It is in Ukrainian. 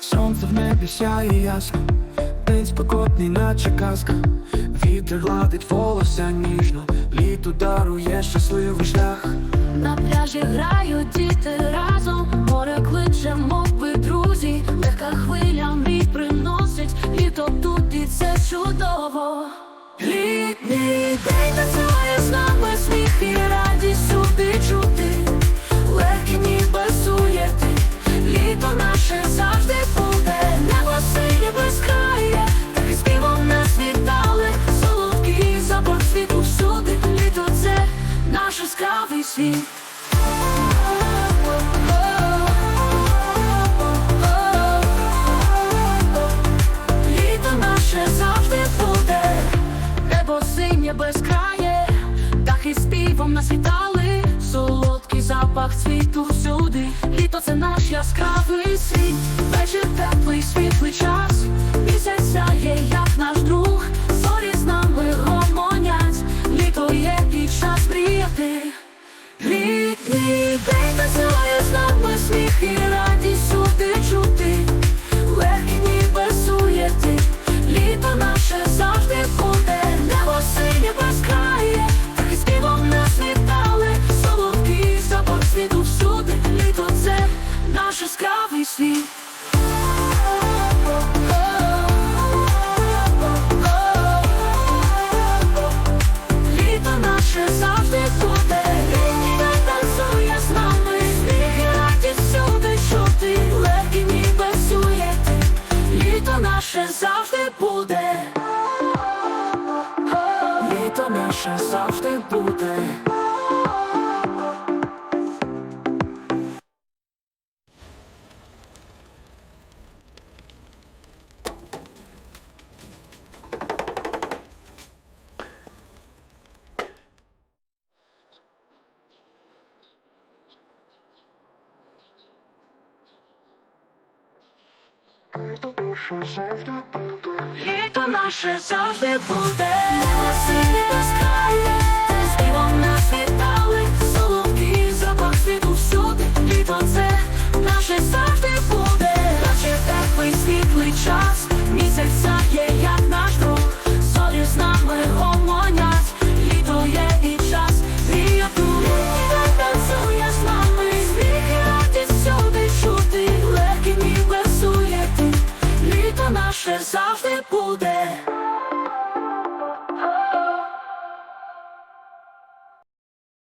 Сонце в небі сяє ясно, день спокотний, наче казка. Вітер гладить волосся ніжно, літо дарує щасливий шлях. На пляжі грають діти разом, море кличе, мов би друзі, легка хвиля мрій приносить, літо тут і це чудово. Літній день танцює світ. Літо наше завжди буде, небо синє безкрає, дахи співом нас вітали, солодкий запах цвіту всюди, літо це наш яскравий світ, вечір теплий, світлий час, буде, літо наше завжди буде. Літо наше завжди буде, наше завжди буде.